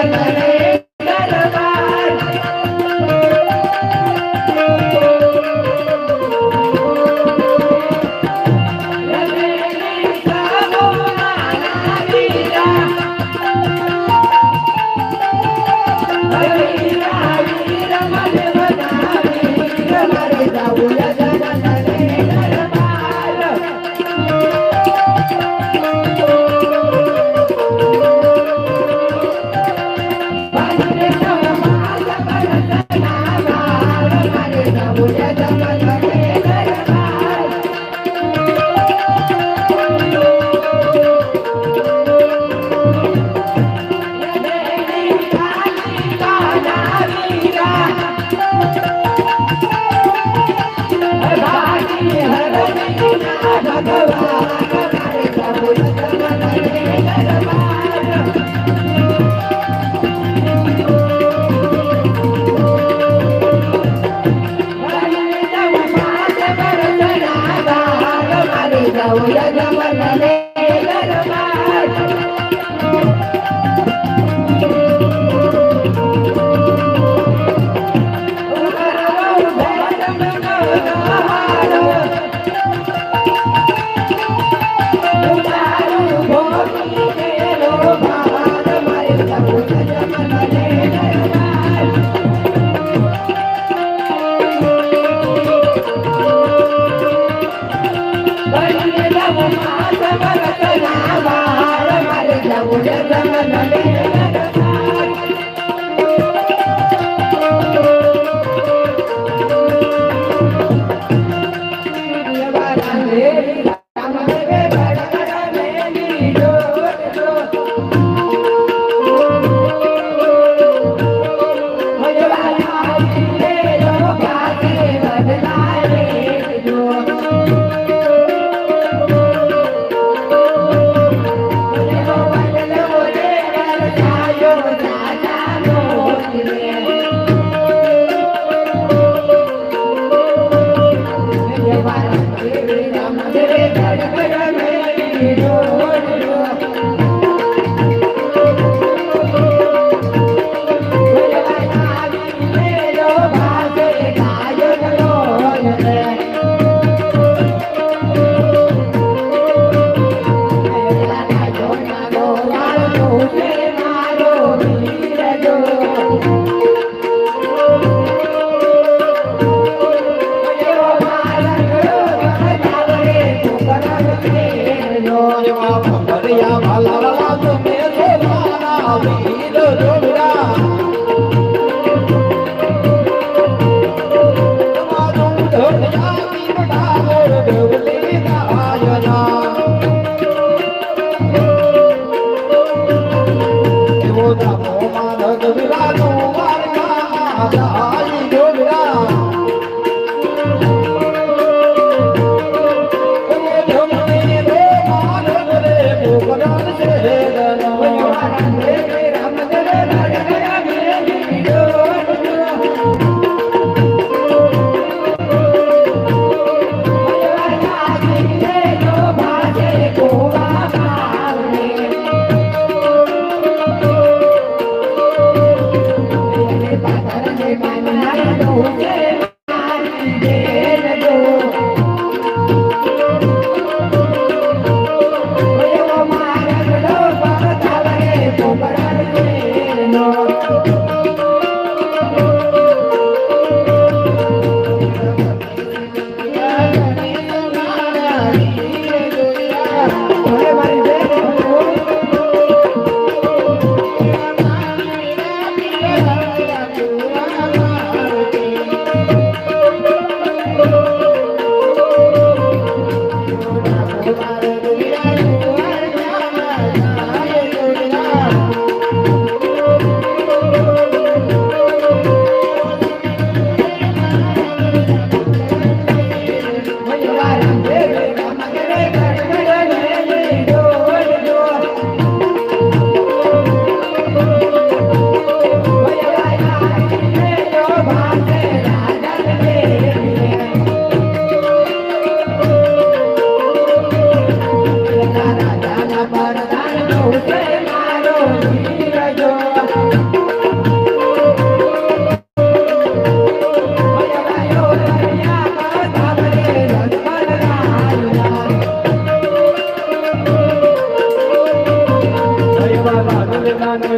Guantanamo. la la la la. Jai Ram able to do Ram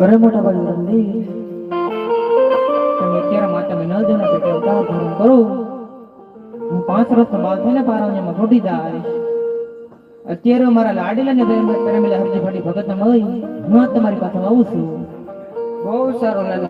અરે મોટા ભાઈ રંદી તમે અત્યારે મેં ન જણા પેટે પાંચ વર્ષ બાદ થઈને પારવણીમાં છોડી જાય અત્યારે મારા લાડેલા ને પ્રેમેલા હરજી ફાડી ભગત મળી. હું તમારી પાસે આવું છું. બહુ સારું લાગે.